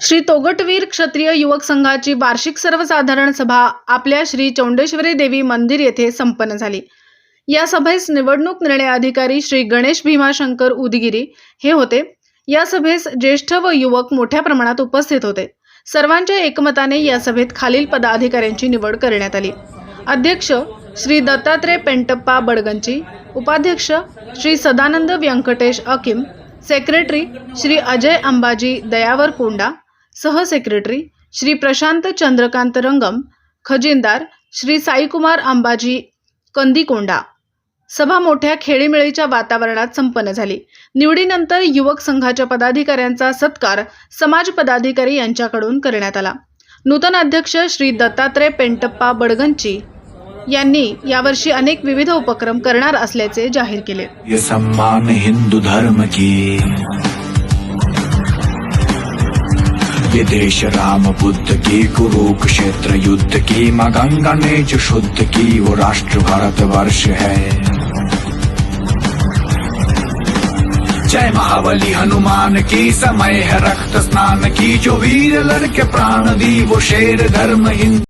श्री तोगटवीर क्षत्रिय युवक संघाची वार्षिक सर्वसाधारण सभा आपल्या श्री चौंडेश्वरी देवी मंदिर येथे संपन्न झाली. या सभेस निवडणूक निर्णय अधिकारी श्री गणेश भीमाशंकर उदगिरी हे होते. या सभेस ज्येष्ठ व युवक मोठ्या प्रमाणात उपस्थित होते. सर्वांच्या एकमताने या सभेत खालील पदाधिकाऱ्यांची निवड करण्यात आली. अध्यक्ष श्री दत्तात्रय पेंटप्पा बडगंची उपाध्यक्ष श्री सदानंद व्यंकटेश अकिम सेक्रेटरी श्री अजय अंबाजी दयावर कोंडा सहसेक्रेटरी श्री प्रशांत चंद्रकांत रंगम खजिनदार श्री साईकुमार अंबाजी कंदीकोंडा. सभा मोठ्या खेळीमेळीच्या वातावरणात संपन्न झाली. निवडीनंतर युवक संघाच्या पदाधिकाऱ्यांचा सत्कार समाज पदाधिकारी यांच्याकडून करण्यात आला. नूतन अध्यक्ष श्री दत्तात्रय पेंटप्पा बडगंची यांनी यावर्षी अनेक विविध उपक्रम करणार असल्याचे जाहीर केले. सम्मान हिंदू धर्म की ये देश राम बुद्ध की कुरुक्षेत्र युद्ध की माँ गंगा ने जो शुद्ध की वो राष्ट्र भारत वर्ष है। जय महाबली हनुमान की समय है रक्त स्नान की जो वीर लड़के प्राण दी वो शेर धर्म हिंद